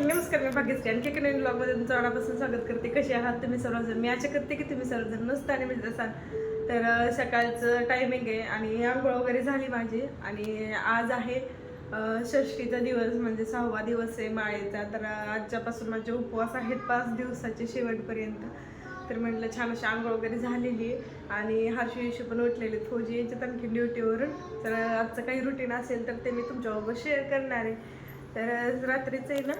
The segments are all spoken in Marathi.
नमस्कार मी भागेश ब्लॉगमध्ये तुमचं मनापासून स्वागत करते. कसे आहात तुम्ही सर्वजण? मी आशा करते की तुम्ही सर्वजण मस्त आणि म्हणजे मिळत असाल तर सकाळचं टायमिंग आहे आणि आंघोळ वगैरे झाली माझी आणि आज आहे षष्टीचा दिवस म्हणजे सहावा दिवस आहे माळेचा. तर आजच्यापासून माझे उपवास आहेत पाच दिवसाचे शेवटपर्यंत. तर म्हटलं छान अशी आंघोळ वगैरे झालेली आहे आणि हर्षू येशू पण उठलेले फौजी यायचे आणखी ड्युटीवरून तर आजचं काही रुटीन असेल तर ते मी तुमच्याबरोबर शेअर करणार आहे. तर रात्रीचं आहे ना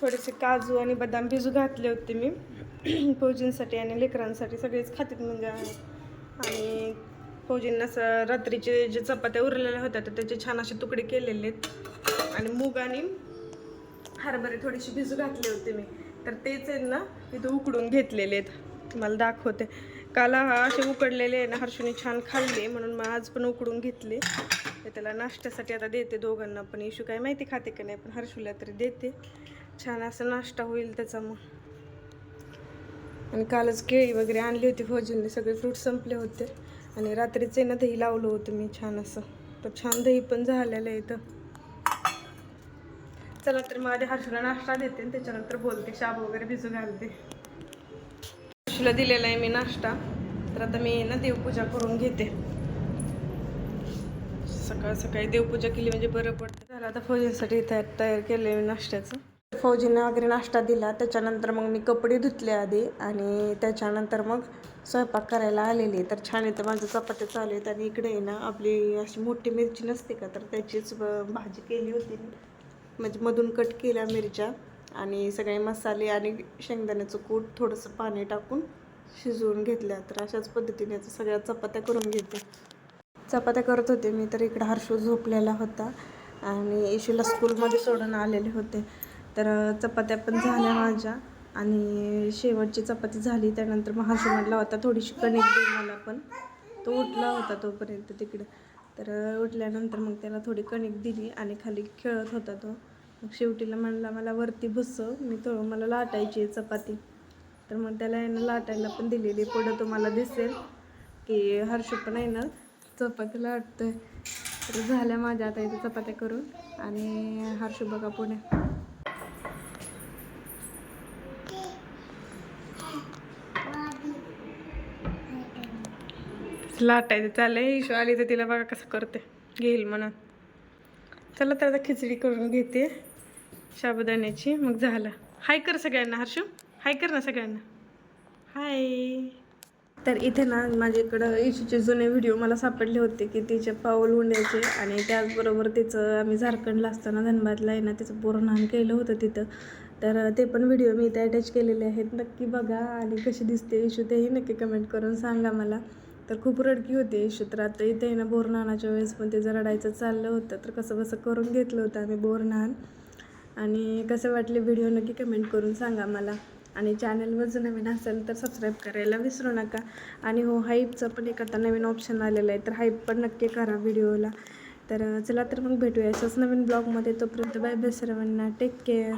थोडेसे काजू आणि बदाम भिजू घातले होते मी. फौजींसाठी आणि लेकरांसाठी सगळेच खातात म्हणजे आणि फौजींना असं रात्रीचे जे चपात्या उरलेल्या होत्या तर त्याचे छान असे तुकडे केलेले आहेत. आणि मूग आणि हरभरे थोडीशी भिजू घातले होते मी. तर तेच आहेत ना इथं उकडून घेतलेले आहेत. तुम्हाला दाखवते. काल हा असे उकडलेले आहे ना हर्षूने छान खाल्ले म्हणून मग आज पण उकडून घेतले. ते त्याला नाश्त्यासाठी आता देते दोघांना पण इशू काय माहिती खाते का नाही पण हर्षूला तरी देते. छान असा नाश्ता होईल त्याचा मग. आणि कालच केळी वगैरे आणली होती फौजींनी सगळे फ्रूट संपले होते. आणि रात्रीचे ना दही लावलं होतं मी छान असं. तर छान दही पण झालेलं आहे इथं. चला तर माझ्या हर्षूला नाश्ता देते आणि त्याच्यानंतर बोलते शाबू वगैरे भिजू घालते. हर्षूला दिलेला आहे मी नाश्ता. तर आता मी ना देवपूजा करून घेते. सकाळ सकाळी देवपूजा केली म्हणजे बरं पडतं. झालं आता फौजींसाठी तयार तयार केलं नाश्त्याचं. फौजींना वगैरे नाश्ता दिला त्याच्यानंतर मग मी कपडे धुतले आधी आणि त्याच्यानंतर मग स्वयंपाक करायला आलेली तर छान येतं माझं चपात्या चालू आहेत आणि इकडे आहे ना आपली अशी मोठी मिरची नसते का तर त्याचीच भाजी केली होती. म्हणजे मधून कट केल्या मिरच्या आणि सगळे मसाले आणि शेंगदाण्याचं कूट थोडंसं पाणी टाकून शिजवून घेतल्या. तर अशाच पद्धतीने सगळ्या चपात्या करून घेते. चपात्या करत होते मी तर इकडं हर्षू झोपलेला होता आणि इशूला स्कूलमध्ये सोडून आलेले होते. तर चपात्या पण झाल्या माझ्या आणि शेवटची चपाती झाली. त्यानंतर मग हर्षू म्हटला होता थोडीशी कणिक दे मला पण. तो उठला होता तोपर्यंत तिकडं. तर उठल्यानंतर मग त्याला थोडी कणिक दिली आणि खाली खेळत होता तो. मग शेवटीला म्हणला मला वरती बसव मी थोडं मला लाटायची आहे चपाती. तर मग त्याला यानं लाटायला पण दिलेली पुढं तुम्हाला दिसेल की हर्ष पण आहे चपातीला चपाती तर झाल्या माझ्या आता इथे चपात्या करून आणि हर्ष बघा पुणे लाटायचं चाललंय. इशू आली तर तिला बघा कसं करते. घेईल म्हणून. चला तर आता खिचडी करून घेते. साबुदाण्याची. मग झालं. हाय कर सगळ्यांना हर्षू. हाय कर ना सगळ्यांना. हाय. तर इथे ना माझ्याकडं इशूचे जुने व्हिडिओ मला सापडले होते की तिचे पाऊल उंड्याचे आणि त्याचबरोबर तिचं आम्ही झारखंडला असताना धनबादला आहे ना तिचं बोरनान केलं होतं तिथं. तर ते पण व्हिडिओ मी इथे अटॅच केलेले आहेत. नक्की बघा आणि कशी दिसते इशू तेही नक्की कमेंट करून सांगा मला. तर खूप रडकी होती इशू तर आता इथे आहे ना बोरनहानाच्या वेळेस पण तिचं रडायचं चाललं होतं. तर कसं कसं करून घेतलं होतं आम्ही बोरनहान आणि कसं वाटले व्हिडिओ नक्की कमेंट करून सांगा मला. आणि चॅनलवर जर नवीन असेल तर सबस्क्राईब करायला विसरू नका. आणि हो हाईपचं पण एक आता नवीन ऑप्शन आलेलं आहे तर हाईप पण नक्की करा व्हिडिओला तर चला तर मग भेटूया अशाच नवीन ब्लॉगमध्ये तोपर्यंत बाय बाय सर्वांना. Take care